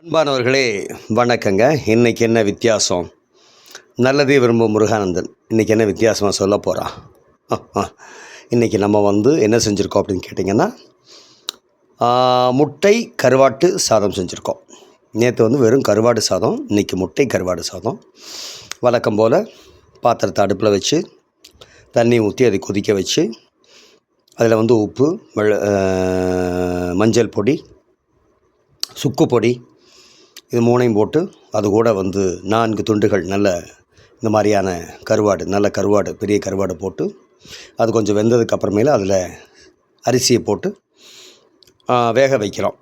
அன்பானவர்களே வணக்கங்க. இன்னைக்கு என்ன வித்தியாசம்? நல்லதே விரும்பும் முருகானந்தன். இன்றைக்கி என்ன வித்தியாசமாக சொல்ல போகிறான் இன்றைக்கி நம்ம வந்து என்ன செஞ்சுருக்கோம் அப்படின்னு கேட்டிங்கன்னா முட்டை கருவாட்டு சாதம் செஞ்சுருக்கோம். நேற்று வந்து வெறும் கருவாடு சாதம் இன்றைக்கி முட்டை கருவாடு சாதம். வழக்கம் போல் பாத்திரத்தை அடுப்பில் வச்சு தண்ணி ஊற்றி அதை கொதிக்க வச்சு அதில் வந்து உப்பு மஞ்சள் பொடி சுக்கு பொடி இது மூணையும் போட்டு அது கூட வந்து நான்கு துண்டுகள் நல்ல இந்த மாதிரியான கருவாடு நல்ல கருவாடு பெரிய கருவாடு போட்டு அது கொஞ்சம் வெந்ததுக்கு அப்புறமேல அதில் அரிசியை போட்டு வேக வைக்கிறோம்.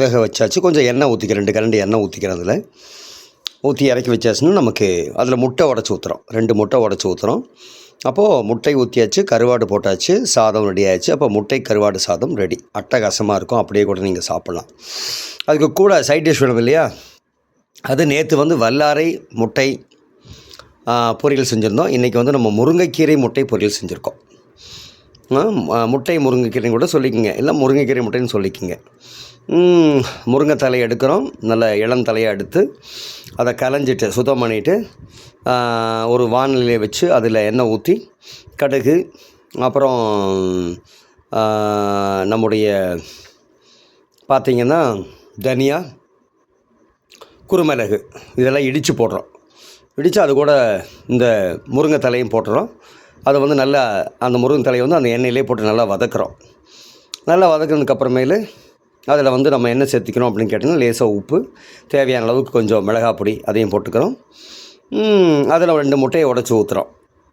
வேக வச்சாச்சு. கொஞ்சம் எண்ணெய் ஊற்றிக்க ரெண்டு கரண்டு எண்ணெய் ஊற்றிக்கிறேன் அதில். ஊற்றி இறக்கி வச்சாச்சுன்னா நமக்கு அதில் முட்டை உடச்சி ஊற்றுறோம் ரெண்டு முட்டை உடச்சி ஊற்றுறோம் அப்போது முட்டை ஊற்றியாச்சு கருவாடு போட்டாச்சு சாதம் ரெடி ஆயிடுச்சு. அப்போ முட்டை கருவாடு சாதம் ரெடி அட்டகாசமாக இருக்கும். அப்படியே கூட நீங்கள் சாப்பிட்லாம். அதுக்கு கூட சைட் டிஷ் வேணும் இல்லையா? அது நேற்று வந்து வல்லாரை முட்டை பொரியல் செஞ்சுருந்தோம். இன்றைக்கி வந்து நம்ம முருங்கைக்கீரை முட்டை பொரியல் செஞ்சுருக்கோம். முட்டை முருங்கைக்கீரையும் கூட சொல்லிக்கோங்க. இல்லை முருங்கைக்கீரை முட்டைன்னு சொல்லிக்கோங்க. முருங்கை தலையை எடுக்கிறோம். நல்ல இளம் தலையை எடுத்து அதை கலைஞ்சிட்டு சுத்தம் பண்ணிவிட்டு ஒரு வானிலையை வச்சு அதில் எண்ணெய் ஊற்றி கடுகு அப்புறம் நம்முடைய பார்த்திங்கன்னா தனியா குருமிளகு. இதெல்லாம் இடித்து போடுறோம். இடித்து அது கூட இந்த முருங்கை தலையும் போட்டுறோம். அதை வந்து நல்லா அந்த முருங்கை தலையை வந்து அந்த எண்ணெயிலே போட்டு நல்லா வதக்குறோம். நல்லா வதக்குனதுக்கு அப்புறமேலு அதில் வந்து நம்ம என்ன சேர்த்திக்கிறோம் அப்படின்னு கேட்டிங்கன்னா லேசாக உப்பு தேவையான அளவுக்கு கொஞ்சம் மிளகாய் பொடி அதையும் போட்டுக்கிறோம். அதில் ரெண்டு முட்டையை உடச்சி ஊற்றுறோம்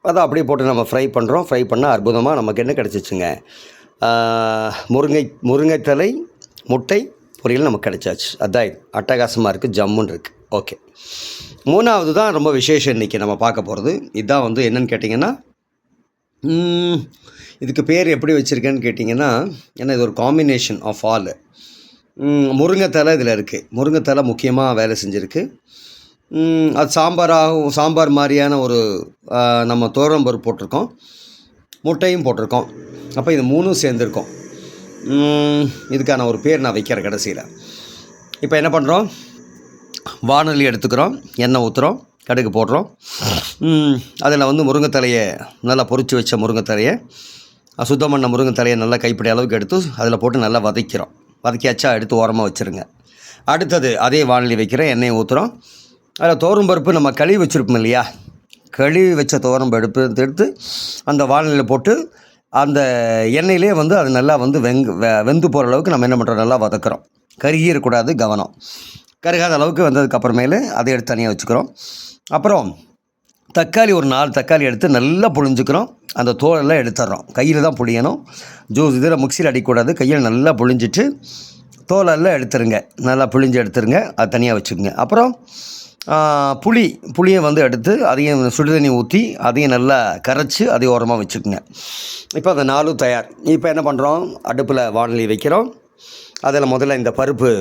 அதை அப்படியே போட்டு நம்ம ஃப்ரை பண்ணுறோம் ஃப்ரை பண்ணால் அற்புதமாக நமக்கு என்ன கிடச்சிச்சுங்க? முருங்கை முருங்கைத்தலை முட்டை பொரியல் நமக்கு கிடைச்சாச்சு. அதான் இது. அட்டகாசமாக இருக்குது ஜம்முன்னு இருக்குது ஓகே. மூணாவது தான் ரொம்ப விசேஷம் இன்றைக்கி நம்ம பார்க்க போகிறது இதுதான் வந்து என்னென்னு கேட்டிங்கன்னா இதுக்கு பேர் எப்படி வச்சுருக்கேன்னு கேட்டிங்கன்னா ஏன்னா இது ஒரு காம்பினேஷன் ஆஃப் ஆல் முருங்கைத்தலை இதில் இருக்குது முருங்கைத்தலை முக்கியமாக வேலை செஞ்சுருக்கு. அது சாம்பாராகவும் சாம்பார் மாதிரியான ஒரு நம்ம பருப்பு போட்டிருக்கோம். முட்டையும் போட்டிருக்கோம். அப்போ இது மூணும் சேர்ந்துருக்கோம். இதுக்கான ஒரு பேர் நான் வைக்கிறேன் கடைசியில். இப்போ என்ன பண்ணுறோம் வானொலி எடுத்துக்கிறோம். எண்ணெய் ஊற்றுறோம் கடுகு போடுறோம். அதில் வந்து முருங்கைத்தலையை நல்லா பொறிச்சு வச்ச முருங்கைத்தலையை சுத்தம் பண்ண முருங்கைத்தலையை நல்லா கைப்பிடி அளவுக்கு எடுத்து அதில் போட்டு நல்லா வதக்கிறோம். வதக்கியாச்சா எடுத்து ஓரமாக வச்சுருங்க. அடுத்தது அதே வானிலை வைக்கிறேன் எண்ணெயை ஊற்றுறோம் அதில் தோரம் பருப்பு நம்ம கழுவி வச்சுருப்போம் இல்லையா? கழுவி வச்ச தோரம் பருப்பு எடுத்து அந்த வானிலையில் போட்டு அந்த எண்ணெயிலே வந்து அது நல்லா வந்து வெங்க வெ- வெந்து போகிற அளவுக்கு நம்ம என்ன பண்ணுறோம் நல்லா வதக்குறோம். கருகிடக்கூடாது கவனம். கருகாத அளவுக்கு வந்ததுக்கு அப்புறமேலு அதை எடுத்து தனியாக வச்சுக்கிறோம். அப்புறம் தக்காளி ஒரு நாலு தக்காளி எடுத்து நல்லா புழிஞ்சுக்கிறோம். அந்த தோலெல்லாம் எடுத்துடுறோம் கையில் தான் புழியணும். ஜூஸ் இதில் மிக்சியில் அடிக்கக்கூடாது. கையில் நல்லா புழிஞ்சிட்டு தோலெல்லாம் எடுத்துருங்க. நல்லா புழிஞ்சு எடுத்துருங்க. அது தனியாக வச்சுக்கோங்க. அப்புறம் புளி புளியை வந்து எடுத்து அதையும் சுடுதண்ணி ஊற்றி அதையும் நல்லா கரைச்சி அதையும் ஓரமாக வச்சுக்கோங்க. இப்போ அந்த நாலும் தயார். இப்போ என்ன பண்ணுறோம் அடுப்பில் வானொலி வைக்கிறோம். அதில் முதல்ல இந்த பருப்பு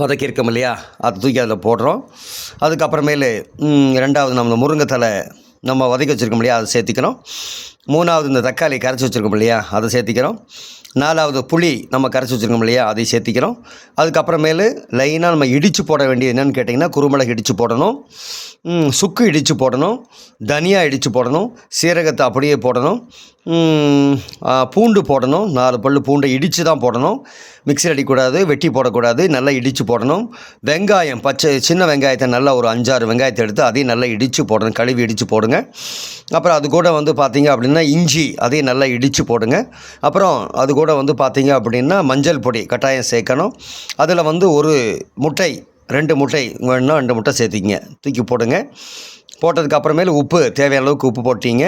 வதக்கியிருக்கோம் இல்லையா அதை தூக்கி அதில் போடுறோம். அதுக்கப்புறமேலு ரெண்டாவது நம்ம இந்த முருங்கைத்தலை நம்ம வதக்கி வச்சுருக்கோம் இல்லையா? அதை சேர்த்திக்கிறோம் மூணாவது இந்த தக்காளி கரைச்சி வச்சுருக்கோம் இல்லையா? அதை சேர்த்திக்கிறோம். நாலாவது புளி நம்ம கரைச்சி வச்சுருக்கோம் இல்லையா? அதை சேர்த்திக்கிறோம். அதுக்கப்புறமேலு லைனாக நம்ம இடித்து போட வேண்டியது என்னென்னு கேட்டிங்கன்னா குருமிளகு இடித்து போடணும். சுக்கு இடித்து போடணும். தனியாக இடித்து போடணும். சீரகத்தை அப்படியே போடணும். பூண்டு போடணும். நாலு பல்லு பூண்டை இடித்து தான் போடணும். மிக்ஸி அடிக்கக்கூடாது வெட்டி போடக்கூடாது நல்லா இடித்து போடணும். வெங்காயம் பச்சை சின்ன வெங்காயத்தை நல்லா ஒரு அஞ்சாறு வெங்காயத்தை எடுத்து அதையும் நல்லா இடித்து போடணும். கழுவி இடித்து போடுங்க. அப்புறம் அது கூட வந்து பார்த்திங்க அப்படின்னா இஞ்சி அதையும் நல்லா இடித்து போடுங்க. அப்புறம் அது கூட வந்து பார்த்திங்க அப்படின்னா மஞ்சள் பொடி கட்டாயம் சேர்க்கணும். அதில் வந்து ஒரு முட்டை ரெண்டு முட்டை வேணும்னா ரெண்டு முட்டை சேர்த்திங்க தூக்கி போடுங்க. போட்டதுக்கு அப்புறமேல உப்பு தேவையான அளவுக்கு உப்பு போட்டிங்க.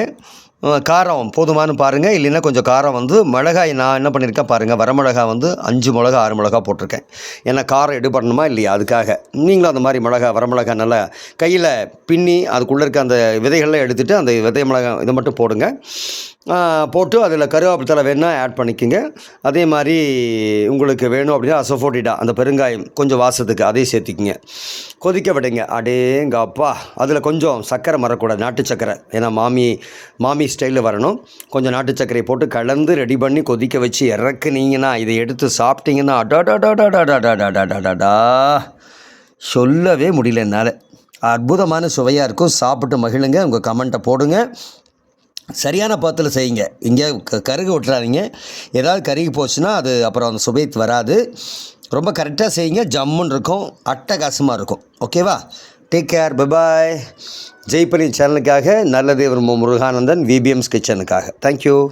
காரம் போதுமானு பாருங்கள் இல்லைன்னா கொஞ்சம் காரம் வந்து மிளகாய் நான் என்ன பண்ணியிருக்கேன் பாருங்கள் வரமிளகா வந்து அஞ்சு மிளகா ஆறு மிளகா போட்டிருக்கேன். ஏன்னா காரம் எடு பண்ணணுமா இல்லையா அதுக்காக. நீங்களும் அந்த மாதிரி மிளகா வரமிளகா நல்லா கையில் பின்னி அதுக்குள்ளே இருக்க அந்த விதைகள்லாம் எடுத்துகிட்டு அந்த விதை மிளகா இதை மட்டும் போடுங்க. போட்டு அதில் கருவேப்பிலை தலை ஆட் பண்ணிக்கோங்க. அதே மாதிரி உங்களுக்கு வேணும் அப்படின்னா அசோஃபோட்டிடா அந்த பெருங்காயம் கொஞ்சம் வாசத்துக்கு அதையும் சேர்த்திக்கிங்க. கொதிக்க விடுங்க. அடேங்க அப்பா அதில் கொஞ்சம் சர்க்கரை மறக்கூடாது நாட்டு சர்க்கரை. ஏன்னா மாமி மாமி ஸ்டைலில் வரணும். கொஞ்சம் நாட்டு சர்க்கரையை போட்டு கலந்து ரெடி பண்ணி கொதிக்க வச்சு இறக்குனீங்கன்னா இதை எடுத்து சாப்பிட்டீங்கன்னா அடாடாடாடாடாடாடாடாடாடா சொல்லவே முடியல என்னால் அற்புதமான சுவையாக இருக்கும் சாப்பிட்டு மகிழுங்க உங்கள் கமெண்ட்டை போடுங்க சரியான பாத்தில் செய்யுங்க. இங்கே க கருகு விட்டுறாதீங்க. ஏதாவது கருகி போச்சுன்னா அது அப்புறம் அந்த சுபைத் வராது. ரொம்ப கரெக்டாக செய்யுங்க. ஜம்முன்னு இருக்கும். அட்டகாசமாக இருக்கும். ஓகேவா டேக் கேர் பபாய் ஜெய்பனி சேனலுக்காக நல்லதேவர் முருகானந்தன் விபிஎம்ஸ் கிச்சனுக்காக தேங்க்யூ